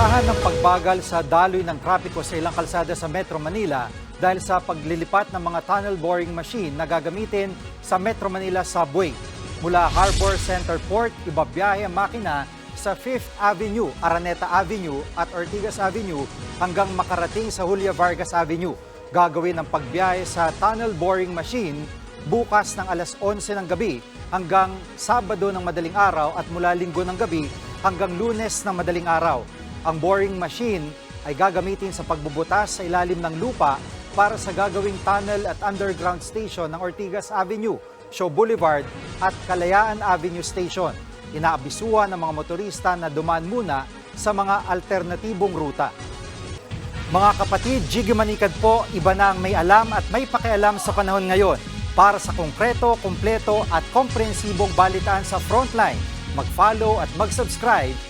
Inaasahan ng pagbagal sa daloy ng trapiko sa ilang kalsada sa Metro Manila dahil sa paglilipat ng mga tunnel boring machine na gagamitin sa Metro Manila subway. Mula Harbor Center Port, ibabiyahe ang makina sa 5th Avenue, Araneta Avenue at Ortigas Avenue hanggang makarating sa Julia Vargas Avenue. Gagawin ang pagbiyahe sa tunnel boring machine bukas ng alas 11 ng gabi hanggang Sabado ng madaling araw at mula Linggo ng gabi hanggang Lunes ng madaling araw. Ang boring machine ay gagamitin sa pagbubutas sa ilalim ng lupa para sa gagawing tunnel at underground station ng Ortigas Avenue, Show Boulevard at Kalayaan Avenue Station. Inaabisuhan ng mga motorista na dumaan muna sa mga alternatibong ruta. Mga kapatid, Jiggy Manikad po, iba na ang may alam at may pakialam sa panahon ngayon. Para sa konkreto, kumpleto at komprehensibong balitaan sa Frontline, mag-follow at mag-subscribe